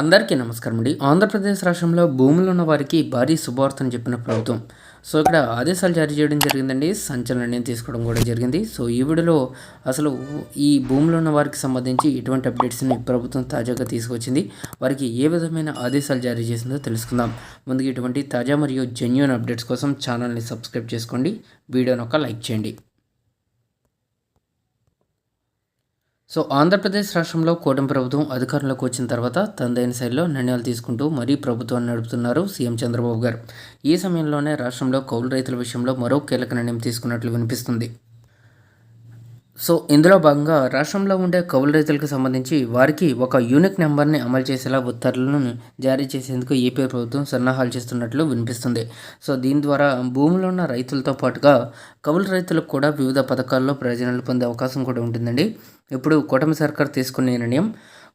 అందరికీ నమస్కారం అండి. ఆంధ్రప్రదేశ్ రాష్ట్రంలో భూములు ఉన్న వారికి భారీ శుభార్తను చెప్పిన ప్రభుత్వం. సో ఇక్కడ ఆదేశాలు జారీ చేయడం జరిగిందండి. సంచలన నిర్ణయం తీసుకోవడం కూడా జరిగింది. సో ఈ వీడియోలో అసలు ఈ భూములు ఉన్న వారికి సంబంధించి ఎటువంటి అప్డేట్స్ని ప్రభుత్వం తాజాగా తీసుకొచ్చింది వారికి ఏ విధమైన ఆదేశాలు జారీ చేసిందో తెలుసుకుందాం. ముందుగా ఇటువంటి తాజా మరియు జెన్యున్ అప్డేట్స్ కోసం ఛానల్ని సబ్స్క్రైబ్ చేసుకోండి. వీడియోని ఒక లైక్ చేయండి. సో ఆంధ్రప్రదేశ్ రాష్ట్రంలో కూటమి ప్రభుత్వం అధికారంలోకి వచ్చిన తర్వాత తనదైన శైలిలో నిర్ణయాలు తీసుకుంటూ మరీ ప్రభుత్వాన్ని నడుపుతున్నారు సీఎం చంద్రబాబు గారు. ఈ సమయంలోనే రాష్ట్రంలో కౌలు రైతుల విషయంలో మరో కీలక నిర్ణయం తీసుకున్నట్లు వినిపిస్తుంది. సో ఇందులో భాగంగా రాష్ట్రంలో ఉండే కౌలు రైతులకు సంబంధించి వారికి ఒక యూనిక్ నెంబర్ని అమలు చేసేలా ఉత్తర్వులను జారీ చేసేందుకు ఏపీ ప్రభుత్వం సన్నాహాలు చేస్తున్నట్లు వినిపిస్తుంది. సో దీని ద్వారా భూమిలో ఉన్న రైతులతో పాటుగా కౌలు రైతులకు కూడా వివిధ పథకాల్లో ప్రయోజనాలు పొందే అవకాశం కూడా ఉంటుందండి. ఇప్పుడు కూటమి సర్కార్ తీసుకునే నిర్ణయం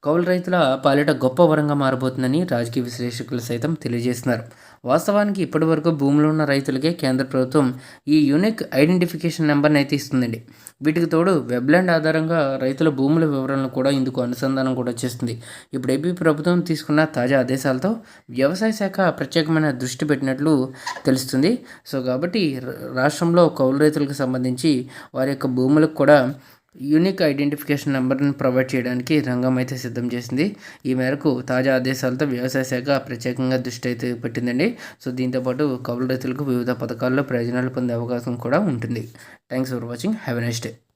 కౌలు రైతుల పాలిట గొప్ప వరంగా మారబోతుందని రాజకీయ విశ్లేషకులు సైతం తెలియజేస్తున్నారు. వాస్తవానికి ఇప్పటి వరకు భూములు ఉన్న రైతులకే కేంద్ర ప్రభుత్వం ఈ యూనిక్ ఐడెంటిఫికేషన్ నెంబర్ని అయితే ఇస్తుందండి. వీటికి తోడు వెబ్లాండ్ ఆధారంగా రైతుల భూముల వివరాలను కూడా ఇందుకు అనుసంధానం కూడా చేస్తుంది. ఇప్పుడు ఏపీ ప్రభుత్వం తీసుకున్న తాజా ఆదేశాలతో వ్యవసాయ శాఖ ప్రత్యేకమైన దృష్టి పెట్టినట్లు తెలుస్తుంది. సో కాబట్టి రాష్ట్రంలో కౌలు రైతులకు సంబంధించి వారి యొక్క భూములకు కూడా యూనిక్ ఐడెంటిఫికేషన్ నెంబర్ను ప్రొవైడ్ చేయడానికి రంగం అయితే సిద్ధం చేసింది. ఈ మేరకు తాజా ఆదేశాలతో వ్యవసాయ శాఖ ప్రత్యేకంగా దృష్టి అయితే పెట్టిందండి. సో దీంతోపాటు కౌలు రైతులకు వివిధ పథకాల్లో ప్రయోజనాలు పొందే అవకాశం కూడా ఉంటుంది. Thanks for watching have a next day